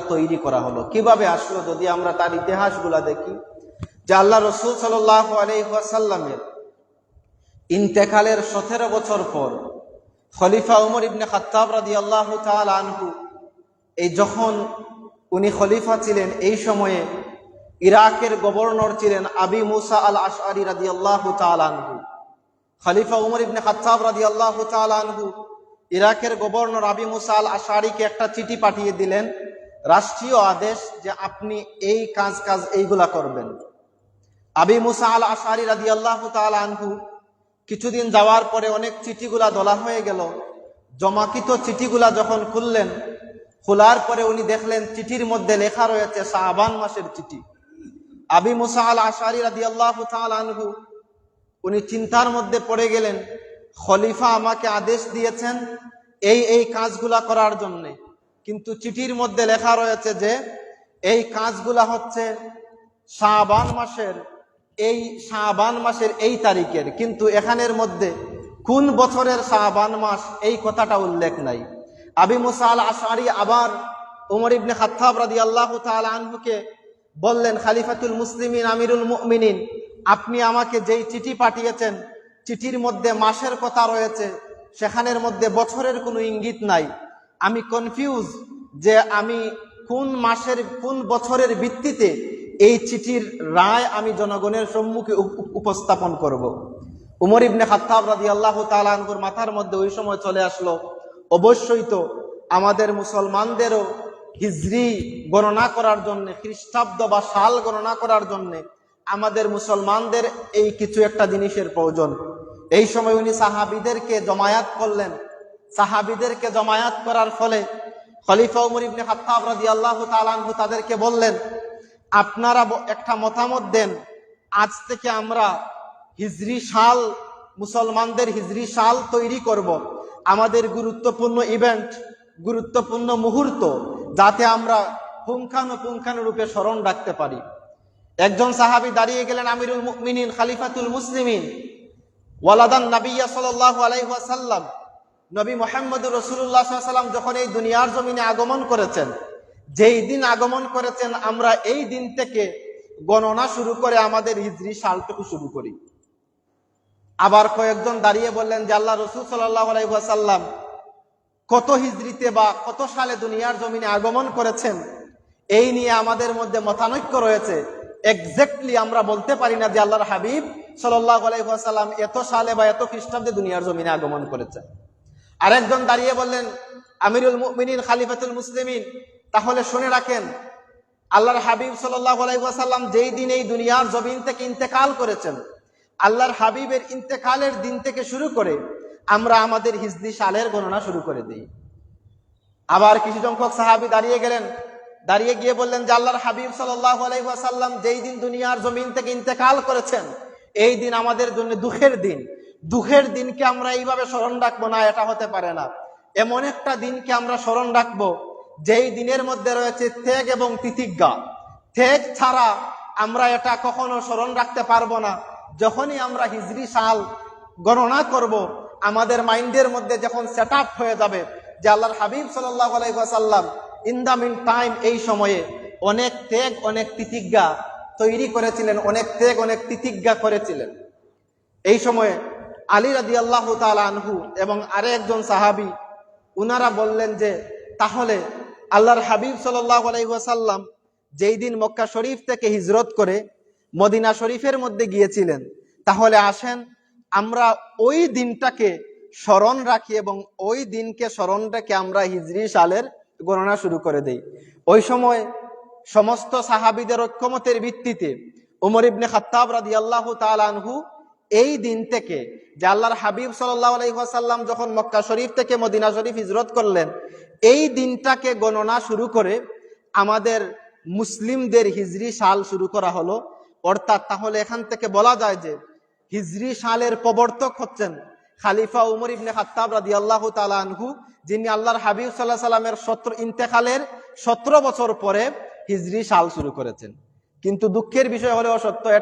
তৈরি করা হলো। কীভাবে আসলো? যদি আমরা তার ইতিহাসগুলা দেখি। যে আল্লাহ রসুল সাল্লাহ ইন্তেকালের সতেরো বছর পর খলিফা উমর ইবনে রাদি আল্লাহ আনহু, এই যখন উনি খলিফা ছিলেন, এই সময়ে ইরাকের গভর্নর ছিলেন আবি মুসা আল আশআরি রাদি আল্লাহ আনহু। খলিফা উমর ইবনে খাত্তাব রাদি আল্লাহ আনহু ইরাকের গভর্নর আবি মুসা আল আশারিকে একটা চিঠি পাঠিয়ে দিলেন রাষ্ট্রীয় আদেশ যে আপনি এই কাজ কাজ এইগুলা করবেন। আবি মুসা আল আশারি রাদি আল্লাহ আনহু কিছুদিন যাওয়ার পরে অনেক চিঠিগুলা দলা হয়ে গেল। জমাকিত চিঠিগুলা যখন খুললেন, খোলার পরে উনি দেখলেন চিঠির মধ্যে লেখা রয়েছে শাহবান মাসের চিঠি। আবি মুসা আল আশারি রাদি আল্লাহ আনহু উনি চিন্তার মধ্যে পড়ে গেলেন, খলিফা আমাকে আদেশ দিয়েছেন এই এই কাজগুলা করার জন্যে। কিন্তু চিঠির মধ্যে লেখা রয়েছে যে, এই কাজগুলা হচ্ছে শাবান মাসের, এই শাবান মাসের এই তারিখের। কিন্তু এখানের মধ্যে কোন বছরের শাবান মাস, এই কথাটা উল্লেখ নাই। আবি মুসা আল আশারি আবার উমর ইবনে খাত্তাব রাদি আল্লাহ আনহুকে বললেন, খালিফাতুল মুসলিমিন আমিরুল মুমিনিন, আপনি আমাকে যেই চিঠি পাঠিয়েছেন, চিঠির মধ্যে মাসের কথা রয়েছে, সেখানের মধ্যে বছরের কোনো ইঙ্গিত নাই। আমি কনফিউজ যে আমি কোন মাসের, কোন বছরের ভিত্তিতে এই চিঠির রায় আমি জনগণের সম্মুখে উপস্থাপন করব। উমর ইবনে খাত্তাব রাদি আল্লাহ তালানকুর মাথার মধ্যে ওই সময় চলে আসলো। অবশ্যই তো আমাদের মুসলমানদেরও হিজরি গণনা করার জন্য, খ্রিস্টাব্দ বা সাল গণনা করার জন্যে আমাদের মুসলমানদের এই কিছু একটা জিনিসের প্রয়োজন। এই সময় উনি সাহাবিদেরকে জমায়াত করলেন। সাহাবিদেরকে জমায়াত করার ফলে খলিফা উমর ইবনে খাত্তাব আল্লাহ তালানহু তাদেরকে বললেন, আপনারা একটা মতামত দেন। আজ থেকে আমরা হিজরি সাল, মুসলমানদের হিজরি সাল তৈরি করব। আমাদের গুরুত্বপূর্ণ ইভেন্ট, গুরুত্বপূর্ণ মুহূর্ত, যাতে আমরা পুঙ্খানুপুঙ্খানু রূপে স্মরণ রাখতে পারি। একজন সাহাবি দাঁড়িয়ে গেলেন, আমিরুল মুমিনিন, খালিফাতুল মুসলিমিন, ওয়ালাদান নাবিয়া সাল্লাহ আলাইহাসাল্লাম নবী মোহাম্মদ রসুল্লাহ সাল্লাম যখন এই দুনিয়ার জমিনে আগমন করেছেন, যেই দিন আগমন করেছেন, আমরা এই দিন থেকে গণনা শুরু করে আমাদের হিজরি সালটুকু শুরু করি। আবার কয়েকজন দাঁড়িয়ে বললেন যে, আল্লাহ রসুল সাল্লাহ আলাইসাল্লাম কত হিজড়িতে বা কত সালে দুনিয়ার জমিনে আগমন করেছেন? এই নিয়ে আমাদের মধ্যে মতানৈক্য রয়েছে। এক্স্যাক্টলি আমরা বলতে পারি না যে, আল্লাহর হাবিব সাল্লাহ আলাইসাল্লাম এত সালে বা এত খ্রিস্টাব্দে দুনিয়ার জমিনে আগমন করেছেন। আরেকজন দাঁড়িয়ে বললেন, আমিরুল মুমিনিন খালিফাতুল মুসলিমিন। তাহলে শুনে রাখেন, আল্লাহর হাবিব আলাইসাল্লাম যেই দিন এই দুনিয়ার জমিন থেকে ইন্তেকাল করেছেন, আল্লাহর হাবিবের ইন্তেকালের দিন থেকে শুরু করে আমরা আমাদের হিজদি সালের গণনা শুরু করে দিই। আবার কিছু সংখ্যক সাহাবি দাঁড়িয়ে গেলেন, দাঁড়িয়ে গিয়ে বললেন যে, আল্লাহর হাবিব আলাইসাল্লাম যেই দিন দুনিয়ার জমিন থেকে ইন্তেকাল করেছেন, এই দিন আমাদের জন্য দুঃখের দিন। দুঃখের দিনকে আমরা এইভাবে স্মরণ রাখব না, এটা হতে পারে না। এমন একটা দিনকে আমরা স্মরণ রাখব, যেই দিনের মধ্যে রয়েছে ত্যাগ এবং তিতিজ্ঞা। ত্যাগ ছাড়া আমরা এটা কখনো স্মরণ রাখতে পারব না। যখনই আমরা হিজরি সাল গণনা করব, আমাদের মাইন্ডের মধ্যে যখন সেট হয়ে যাবে যে আল্লাহর হাবিব সাল্লাহ ইন দ্য মিন টাইম এই সময়ে অনেক ত্যাগ, অনেক তিতিজ্ঞা তৈরি করেছিলেন, অনেক ত্যাগ, অনেক তিতিজ্ঞা করেছিলেন। এই সময়ে আলী রাদি আল্লাহ আনহু এবং আরে একজন সাহাবি, উনারা বললেন যে, তাহলে আল্লাহর হাবিব সাল্লাহ আলাইসাল্লাম যেই দিন মক্কা শরীফ থেকে হিজরত করে মদিনা শরীফের মধ্যে গিয়েছিলেন, তাহলে আসেন আমরা ওই দিনটাকে স্মরণ রাখি এবং ওই দিনকে স্মরণ রেখে আমরা হিজরি সালের গণনা শুরু করে দেই। ওই সময় সমস্ত সাহাবিদের ঐক্যমতের ভিত্তিতে উমর ইবনে খাত্তাব রাদি আল্লাহ তালহু এই দিন থেকে যে আল্লাহর হাবিব আলহিহাসাল্লাম যখন মক্কা শরীফ থেকে মদিনা শরীফ হিজরত করলেন, এই দিনটাকে গণনা শুরু করে আমাদের মুসলিমদের হিজরি সাল শুরু করা হলো। অর্থাৎ তাহলে এখান থেকে বলা যায় যে হিজরি সালের প্রবর্তক হচ্ছেন খালিফা উমর ইবনে খাত্তাব রাদি আল্লাহ তালানহু যিনি আল্লাহর হাবিব সাল্লাহ সাল্লামের সত্র ইন্তেকালের সতেরো বছর পরে হিজরি সাল শুরু করেছেন। কিন্তু দুঃখের বিষয় হলেও সত্য, এটা